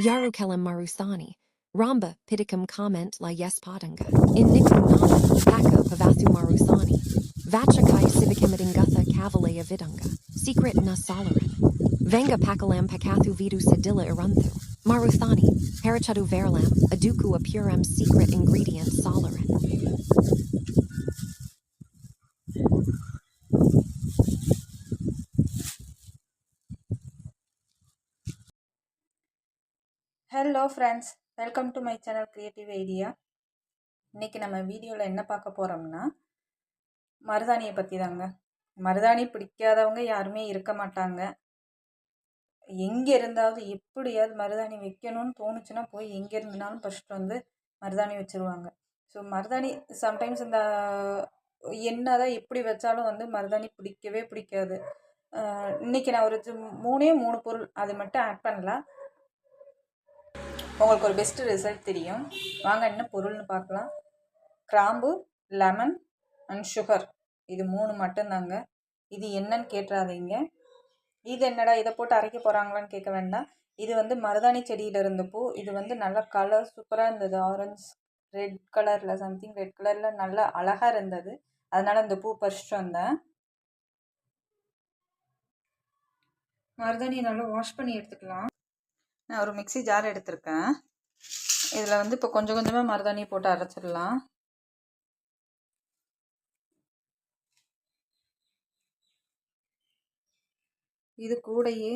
Yarukelam Marusani, Ramba Pitikam comment la yes padanga, in Nikum Nana, Paka Pavathu Marusani, Vachakai Civicimitingutha Cavalaya Vidanga, Secret na Solaran, Vanga Pakalam Pakathu Vidu Sedilla Irunthu, Maruthani, Parachadu Verlam, Aduku Apuram Secret Ingredient Solaran. Hello friends welcome to my channel creative idea இன்றைக்கி நம்ம வீடியோவில் என்ன பார்க்க போகிறோம்னா மருதாணியை பற்றி தாங்க மருதாணி பிடிக்காதவங்க யாருமே இருக்க மாட்டாங்க. எங்கே இருந்தாவது எப்படியாவது மருதாணி வைக்கணும்னு தோணுச்சுன்னா போய் எங்கே இருந்துனாலும் ஃபஸ்ட்டு வந்து மருதாணி வச்சுருவாங்க. ஸோ மருதாணி சம்டைம்ஸ் இந்த என்னதான் எப்படி வச்சாலும் வந்து மருதாணி பிடிக்கவே பிடிக்காது. இன்றைக்கி இன்னைக்கு நான் ஒரு மூணே மூணு பொருள் அது மட்டும் ஆட் பண்ணலாம். உங்களுக்கு ஒரு பெஸ்ட்டு ரிசல்ட் தெரியும். வாங்க என்ன பொருள்னு பார்க்கலாம். கிராம்பு லெமன் அண்ட் சுகர் இது மூணு மட்டும்தாங்க. இது என்னன்னு கேட்டுறாதீங்க இது என்னடா இதை போட்டு அரைக்க போகிறாங்களான்னு கேட்க வேண்டாம். இது வந்து மருதாணி செடியில் இருந்த பூ. இது வந்து நல்லா கலர் சூப்பராக இருந்தது. ஆரஞ்ச் ரெட் கலரில் சம்திங் ரெட் கலரில் நல்லா அழகாக இருந்தது. அதனால் இந்த பூ பறிச்சிட்டு வந்தேன் மருதாணியை நல்லா வாஷ் பண்ணி எடுத்துக்கலாம். நான் ஒரு மிக்ஸி ஜார் எடுத்திருக்கேன். இதில் வந்து இப்போ கொஞ்சம் கொஞ்சமாக மருதாணி போட்டு அரைச்சிடலாம். இது கூடையே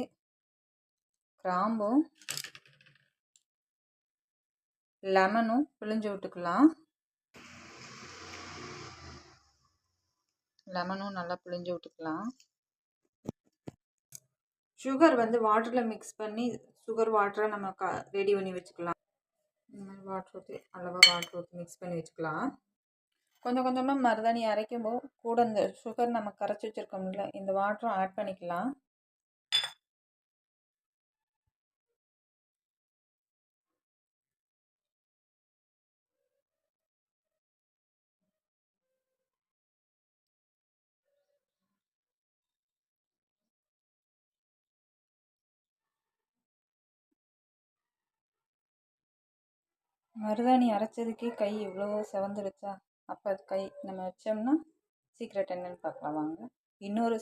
கிராம்பும் லெமனும் பிழிஞ்சு விட்டுக்கலாம். லெமனும் நல்லா பிழிஞ்சு விட்டுக்கலாம். சுகர் வந்து வாட்டரில் மிக்ஸ் பண்ணி சுகர் வாட்டரை நம்ம க ரெடி பண்ணி வச்சுக்கலாம். இந்த மாதிரி வாட்டர் ஊற்றி அளவாக வாட்டர் ஊற்றி மிக்ஸ் பண்ணி வச்சுக்கலாம். கொஞ்சம் கொஞ்சமாக மருதாணி அரைக்கும் போது கூட இந்த சுகர் நம்ம கரைச்சி வச்சுருக்கோம்ல இந்த வாட்டரும் ஆட் பண்ணிக்கலாம். மருதாணி அரைச்சதுக்கே கை இவ்வளோ செவந்துருச்சா? அப்போ அது கை நம்ம வச்சோம்னா சீக்ரெட் என்னன்னு பார்க்கலாம் வாங்க. இன்னொரு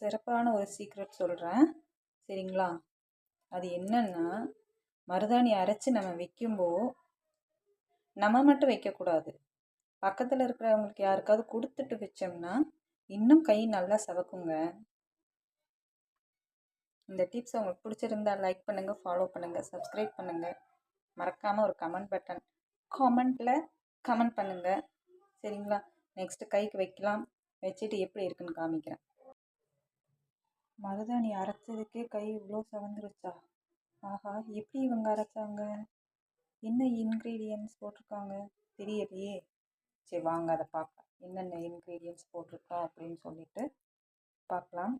சிறப்பான ஒரு சீக்ரெட் சொல்கிறேன் சரிங்களா? அது என்னன்னா மருதாணி அரைச்சி நம்ம வைக்கும்போது நம்ம மட்டும் வைக்கக்கூடாது. பக்கத்தில் இருக்கிறவங்களுக்கு யாருக்காவது கொடுத்துட்டு வச்சோம்னா இன்னும் கை நல்லா சவக்குங்க. இந்த டிப்ஸ் உங்களுக்கு பிடிச்சிருந்தா லைக் பண்ணுங்கள் ஃபாலோ பண்ணுங்கள் சப்ஸ்கிரைப் பண்ணுங்கள் மறக்காமல் ஒரு கமெண்ட் பட்டன் கமெண்ட்டில் கமெண்ட் பண்ணுங்கள் சரிங்களா? நெக்ஸ்ட்டு கைக்கு வைக்கலாம். வச்சுட்டு எப்படி இருக்குன்னு காமிக்கிறேன். மருதாணி அரைச்சதுக்கே கை இவ்வளோ சவந்துருச்சா? ஆஹா எப்படி இவங்க அரைச்சாங்க? என்ன இன்க்ரீடியன்ஸ் போட்டிருக்காங்க? தெரியலையே. சரி வாங்க அதை பார்க்கலாம். என்னென்ன இன்க்ரீடியன்ஸ் போட்டிருக்கோம் அப்படின்னு சொல்லிட்டு பார்க்கலாம்.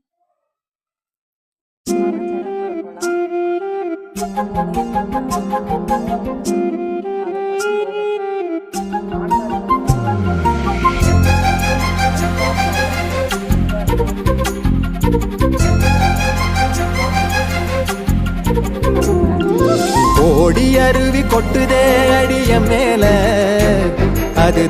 ஓடி அருவி கொட்டுதே அடிய மேல அது